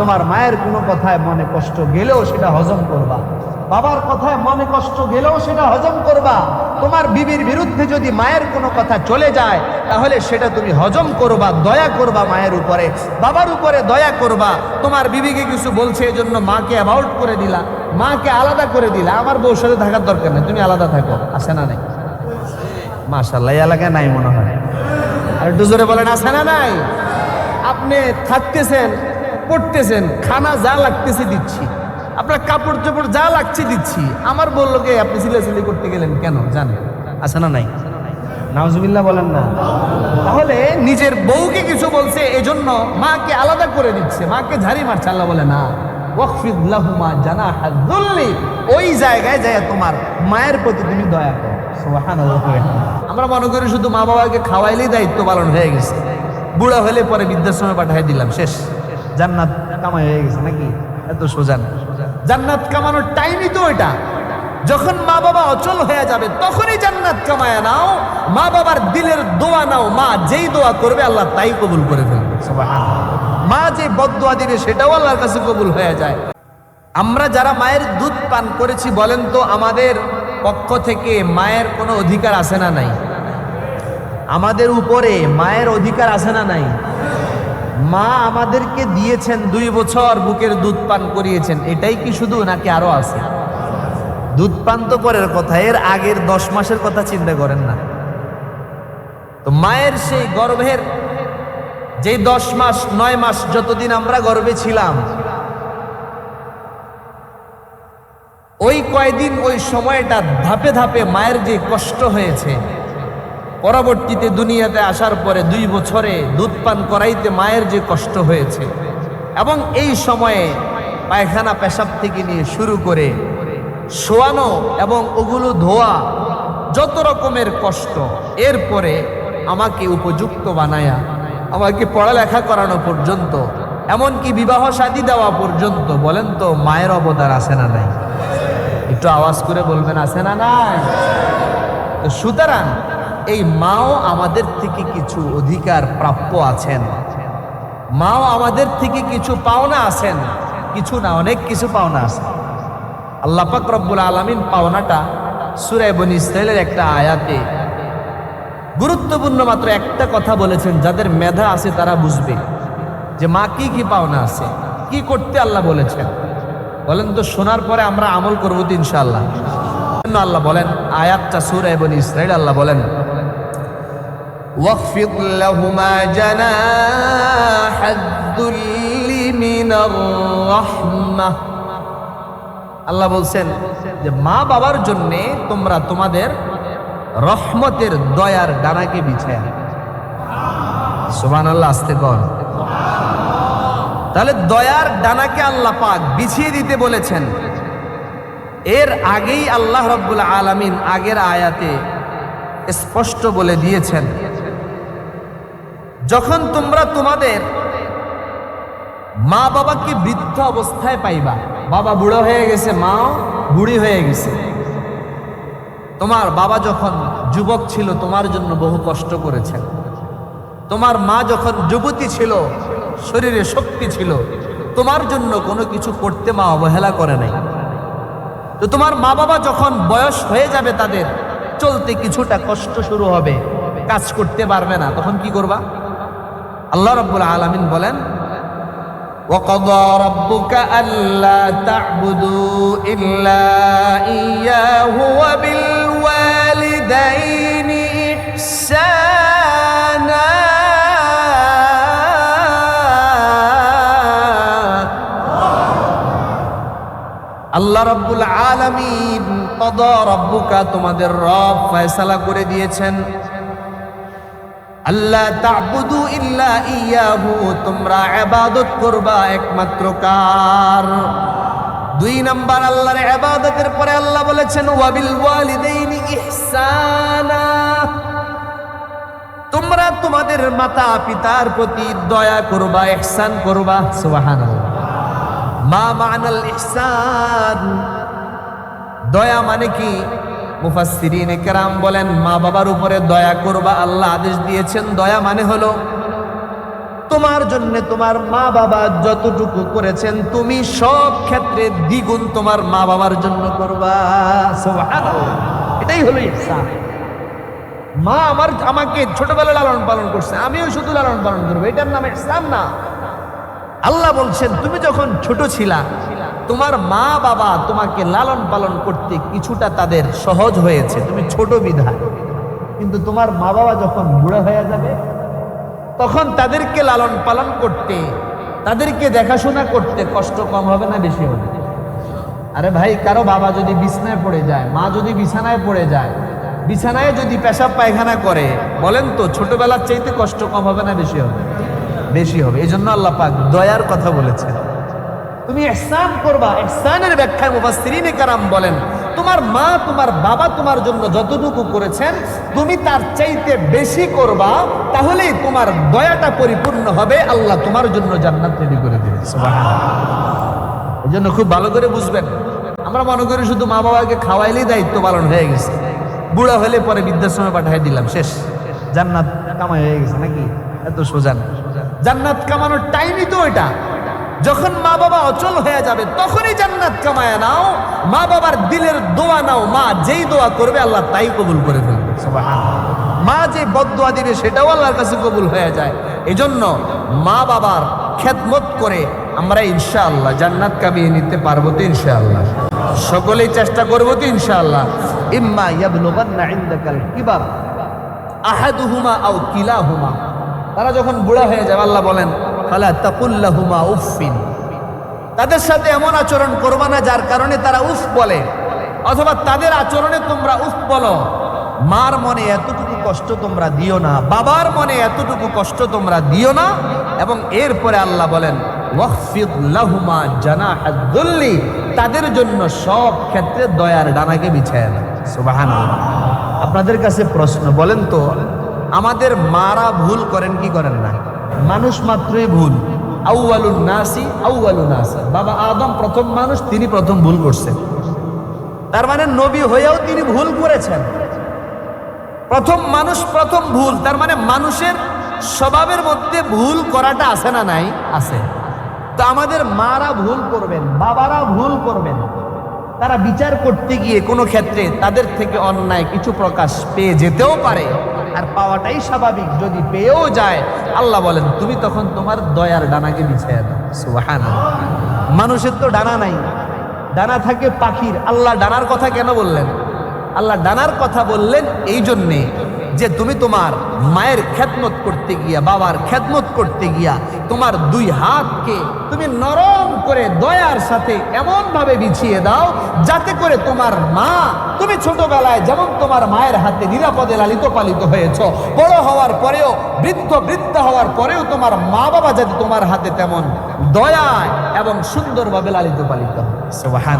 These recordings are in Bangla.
তোমার মায়ের কোনো কথায় মনে কষ্ট গেলেও সেটা হজম করবা। বাবার কথায় মনে কষ্ট গেলেও সেটা হজম করবা। তোমার বিবির বিরুদ্ধে যদি মায়ের কোনো কথা চলে যায়, তাহলে সেটা তুমি হজম করবা, দয়া করবা মায়ের উপরে। বাবার উপরে দয়া করবা। তোমার বিবিকে কিছু বলছে এই জন্য মাকে অ্যাভাউট করে দিলা। মাকে আলাদা করে দিলা। আমার বউর সাথে থাকার দরকার নেই। তুমি আলাদা থাকো। আসে না নাই? মাশাল্লাহ এই এলাকায় নাই মনে হয়। আর একটু জোরে বলেন, আছে না নাই? আপনি থাকতেছেন। পড়তেছেন খানা যা লাগতেছে দিচ্ছি। আপনার কাপড় চোপড় যা লাগছে দিচ্ছি। আমার বলল কে আপনি সিলাসিলি করতে গেলেন কেন? জানেন। আছে না নাই? নাওজুবিল্লাহ বলেন না। তাহলে নিজের বউকে কিছু বলছে এজন্য মাকে আলাদা করে দিচ্ছে। মাকে ঝাড়ি মারছে আল্লাহ বলে না ওয়াকফিদ লাহুমা জানাহা যুল্লি। ওই জায়গায় যায় তোমার মায়ের প্রতি তুমি দয়া করো। আমরা মনে করি শুধু মা বাবাকে খাওয়াইলেই দায়িত্ব পালন হয়ে গেছে। বুড়া হলে পরে বৃদ্ধাশ্রমে পাঠিয়ে দিলাম শেষ। জান্নাত কামাই হয়ে গেছে নাকি? এত সোজা না। জান্নাত কামানোর টাইমই তো ওইটা। যখন মা বাবা অচল হয়ে যাবে তখনই জান্নাত কামায় নাও মা বাবার দিলের দোয়া নাও মা যেই দোয়া করবে আল্লাহ তাই কবুল করে ফেলবে। মা যে বদোয়া দিবে সেটাও আল্লাহর কাছে কবুল হয়ে যায়। আমরা যারা মায়ের দুধ পান করেছি বলেন তো আমাদের পক্ষ থেকে মায়ের কোনো অধিকার আছে না নাই? আমাদের উপরে মায়ের অধিকার আছে না নাই? মা আমাদেরকে দিয়েছেন দুই বছর বুকের দুধ পান করিয়েছেন। এটাই কি শুধু নাকি আরও আছে? দুধ পান তো পরের কথা, এর আগের দশ মাসের কথা চিন্তা করেন না। তো মায়ের সেই গর্ভের যে দশ মাস, নয় মাস যতদিন আমরা গর্ভে ছিলাম, ওই কয়দিন ওই সময়টা ধাপে ধাপে মায়ের যে কষ্ট হয়েছে পরবর্তীতে দুনিয়াতে আসার পরে দুই বছরে দুধ পান করাইতে মায়ের যে কষ্ট হয়েছে এবং এই সময়ে পায়খানা পেশাব থেকে নিয়ে শুরু করে শোয়ানো এবং ওগুলো ধোয়া, যত রকমের কষ্ট, এরপরে আমাকে উপযুক্ত বানায়া, আমাকে পড়ালেখা করানো পর্যন্ত, এমনকি বিবাহ শাদী দেওয়া পর্যন্ত, বলেন তো মায়ের অবদান আছে না নাই? একটু আওয়াজ করে বলবেন, আছে না নাই? সুতরাং এই মাও আমাদের থেকে কিছু অধিকার প্রাপ্য আছেন। মাও আমাদের থেকে কিছু পাওনা আছেন। কিছু না, অনেক কিছু পাওনা আছে। আল্লাহ পাক রব্বুল আলমিন পাওনাটা সুরাই বনি ইসরায়েলের একটা আয়াতে গুরুত্বপূর্ণ মাত্র একটা কথা বলেছেন, যাদের মেধা আছে তারা বুঝবে যে মা কি কি পাওনা আছে, কি করতে আল্লাহ বলেছেন। বলেন তো, শোনার পরে আমরা আমল করব তো ইনশাআল্লাহ। আল্লাহ বলেন, আয়াতটা সুরা এবং ইসরায়েল আল্লাহ বলেন واخفض لهما جناح الذل من الرحمة আল্লাহ বলছেন যে মা বাবার জন্য তোমরা তোমাদের রহমতের দয়ার ডানাকে বিছায় সুবান আল্লাহ আসতে কর তাহলে দয়ার ডানাকে আল্লাহ পাক বিছিয়ে দিতে বলেছেন এর আগেই আল্লাহ রব্বুল আলামিন আগের আয়াতে স্পষ্ট বলে দিয়েছেন যখন তোমরা তোমাদের মা বাবাকে বৃদ্ধ অবস্থায় পাইবা, বাবা বুড়ো হয়ে গেছে, মাও বুড়ি হয়ে গেছে, তোমার বাবা যখন যুবক ছিল, তোমার জন্য বহু কষ্ট করেছেন। তোমার মা যখন যুবতী ছিল, শরীরে শক্তি ছিল, তোমার জন্য কোনো কিছু করতে মা অবহেলা করে নাই। তো তোমার মা বাবা যখন বয়স হয়ে যাবে তাদের, চলতে কিছুটা কষ্ট শুরু হবে, কাজ করতে পারবে না, তখন কি করবা? আল্লাহ রব্বুল আলামিন বলেন وقضى ربك ألا تعبدوا إلا إياه وبالوالدين إحسانا আল্লাহ রব্বুল আলামিন কদ রব্বুকা তোমাদের রব ফয়সালা করে দিয়েছেন আল্লাহ তাবুদু ইল্লা ইয়াহু, তোমরা ইবাদত করবা একমাত্র কার? দুই নাম্বার আল্লাহর ইবাদতের পরে আল্লাহ বলেছেন, ওয়াবিল ওয়ালিদাইনি ইহসানা। তোমরা তোমাদের মাতা পিতার প্রতি দয়া করবা, ইহসান করবা। সুবহানাল্লাহ। মা মানাল ইহসান। দয়া মানে কি? মুফাসসিরিন কেরাম বলেন, মা বাবার উপরে দয়া করবা, আল্লাহ আদেশ দিয়েছেন। দয়া মানে হলো, তোমার জন্য তোমার মা বাবা যতটুকু করেছেন, তুমি সব ক্ষেত্রে দ্বিগুণ তোমার মা বাবার জন্য করবা। এটাই হলো মা আমার, আমাকে ছোটবেলা লালন পালন করছে, আমিও শুধু লালন পালন করব, এটার নাম ইসলাম না। আল্লাহ বলছেন, তুমি যখন ছোট ছিলা তোমার মা বাবা তোমাকে লালন পালন করতে কিছুটা তাদের সহজ হয়েছে। তুমি ছোট বিধায়। কিন্তু তোমার মা বাবা যখন বুড়া হয়ে যাবে, তখন তাদেরকে লালন পালন করতে, তাদেরকে দেখাশোনা করতে কষ্ট কম হবে না বেশি হবে? আরে ভাই, কারও বাবা যদি বিছানায় পড়ে যায়, মা যদি বিছানায় পড়ে যায়, বিছানায় যদি পেশাব পায়খানা করে, বলেন তো ছোটবেলার চাইতে কষ্ট কম হবে না বেশি হবে? বেশি হবে। এই জন্য আল্লাহ পাক দয়ার কথা বলেছেন। তুমি ইহসান করবা। ইহসানের ব্যাখ্যায় মুফাসসিরিনে কারাম বলেন, তোমার মা, তোমার বাবা তোমার জন্য যতটুকু করেছেন, তুমি তার চাইতে বেশি করবা, তাহলেই তোমার দয়াটা পরিপূর্ণ হবে। আল্লাহ তোমার জন্য জান্নাত তৈরি করে দেবে এই জন্য খুব ভালো করে বুঝবেন। আমরা মনে করি শুধু মা বাবাকে খাওয়াইলেই দায়িত্ব পালন হয়ে গেছে। বুড়া হলে পরে বৃদ্ধাশ্রমে পাঠিয়ে দিলাম, শেষ। জান্নাত কামাই হয়ে গেছে নাকি? এত সোজা জান্নাত কামানোর টাইমই তো এটা যখন মা বাবা অচল হয়ে যাবে, তখনই জান্নাত কামায় নাও। মা বাবার দিলের দোয়া নাও। মা যেই দোয়া করবে, আল্লাহ তাই কবুল করে ফেলবে। মা যে বদোয়া দিবে, সেটাও আল্লাহর কাছে কবুল হয়ে যায়। এজন্য মা বাবার খেদমত করে আমরা ইনশাআল্লাহ জান্নাত কামিয়ে নিতে পারব তো ইনশাআল্লাহ। সকলেই চেষ্টা করব তো ইনশাআল্লাহ। ইম্মা ইয়াবলুগান্না ইনদাকাল কিবার আহাদুহুমা আও কিলাহুমা। তারা যখন বুড়া হয়ে যাবে, আল্লাহ বলেন ফালা তাকুল্লাহুমা উফফিন। তাদের সাথে এমন আচরণ করবা না যার কারণে তারা উফ বলে। অথবা তাদের আচরণে তোমরা উফ বলো। মার মনে এতটুকু কষ্ট তোমরা দিও না, বাবার মনে এতটুকু কষ্ট তোমরা দিও না এবং এরপরে আল্লাহ বলেন লাহুমা দুল্লি। তাদের জন্য সব ক্ষেত্রে দয়ার ডানাকে বিছায় না সুবহানাল্লাহ। আপনাদের কাছে প্রশ্ন, বলেন তো, আমাদের মারা ভুল করেন কি করেন না? মানুষ মাত্রই ভুল। আউয়ালুন নাসি আউয়ালু নাস। বাবা আদম প্রথম মানুষ, তিনি প্রথম ভুল করছেন। তার মানে নবী হয়েও তিনি ভুল করেছেন। প্রথম মানুষ প্রথম ভুল, তার মানে মানুষের স্বভাবের মধ্যে ভুল করাটা আছে না নাই? আছে। তো আমাদের মারা ভুল করবেন, বাবারা ভুল করবেন। তারা বিচার করতে গিয়ে কোনো ক্ষেত্রে তাদের থেকে অন্যায় কিছু প্রকাশ পেয়ে যেতেও পারে। আর পাওয়াটাই স্বাভাবিক। যদি পেয়েও যায়, আল্লাহ বলেন, তুমি তখন তোমার দয়ার ডানাকে বিছাইয়া দাও। মানুষের তো ডানা নাই। ডানা থাকে পাখির। আল্লাহ ডানার কথা কেন বললেন? আল্লাহ ডানার কথা বললেন এই জন্যে। যে তুমি তোমার মায়ের খেদমত করতে গিয়া বাবার খেদমত করতে গিয়া তোমার দুই হাতকে তুমি নরম করে দয়ার সাথে এমন ভাবে বিছিয়ে দাও যাতে করে তোমার মা তুমি ছোটবেলায় যেমন তোমার মায়ের হাতে নিরাপদে লালিত পালিত হয়েছ বড় হওয়ার পরেও বৃদ্ধ বৃদ্ধ হওয়ার পরেও তোমার মা বাবা যাতে তোমার হাতে তেমন দয়ায় এবং সুন্দরভাবে লালিত পালিত হয়।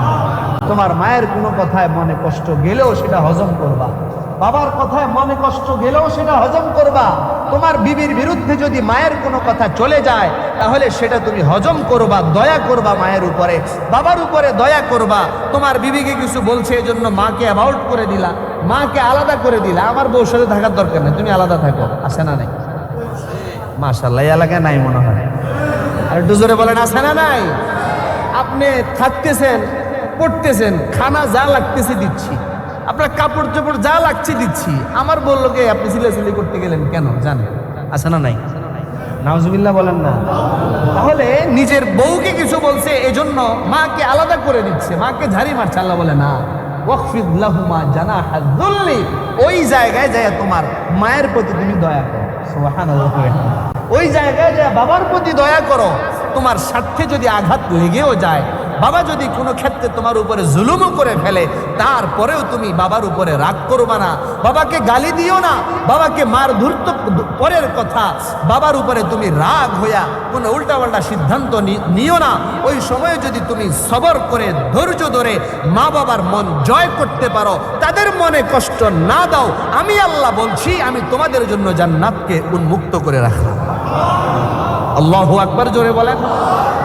তোমার মায়ের কোনো কথায় মনে কষ্ট গেলেও সেটা হজম করবা। বাবার কথায় মনে কষ্ট গেলেও সেটা হজম করবা। তোমার বিবির বিরুদ্ধে যদি মায়ের কোনো কথা চলে যায়, তাহলে সেটা তুমি হজম করবা, দয়া করবা মায়ের উপরে। বাবার উপরে দয়া করবা। তোমার বিবিকে কিছু বলছে এই জন্য মাকে অ্যাভাউট করে দিলা। মাকে আলাদা করে দিলা। আমার বউর সাথে থাকার দরকার নেই। তুমি আলাদা থাকো। আসে না নাই? মাশাল্লাহ এই এলাকায় নাই মনে হয়। আর একটু জোরে বলেন আসে না নাই? আপনি থাকতেছেন, পড়তেছেন, খানা যা লাগতেছে দিচ্ছি। আপনার কাপড় চোপড় যা লাগছে দিচ্ছি। আমার বলল কে, আপনি সিলাসিলি করতে গেলেন কেন? জানেন আছে না নাই? নাউজুবিল্লাহ বলেন না। তাহলে নিজের বউকে কিছু বলছে, এজন্য মাকে আলাদা করে দিচ্ছে। মাকে ঝাড়ি মারছে, আল্লাহ বলে, না। ওয়াকফিদ লাহুমা জানাহা যুল্লি। ওই জায়গায় যায় তোমার মায়ের প্রতি তুমি দয়া করো। ওই জায়গায় যায় বাবার প্রতি দয়া করো। তোমার স্বার্থে যদি আঘাত লেগেও যায় বাবা যদি কোনো ক্ষেত্রে তোমার উপরে জুলুমও করে ফেলে, তারপরেও তুমি বাবার উপরে রাগ করবা না। বাবাকে গালি দিও না। বাবাকে মার ধূর্ত পরের কথা, বাবার উপরে তুমি রাগ হইয়া কোনো উল্টাপাল্টা সিদ্ধান্ত নিও না। ওই সময়ে যদি তুমি সবর করে, ধৈর্য ধরে মা বাবার মন জয় করতে পারো, তাদের মনে কষ্ট না দাও। আমি আল্লাহ বলছি, আমি তোমাদের জন্য জান্নাতকে উন্মুক্ত করে রাখলাম। আল্লাহ আকবার জোরে বলেন।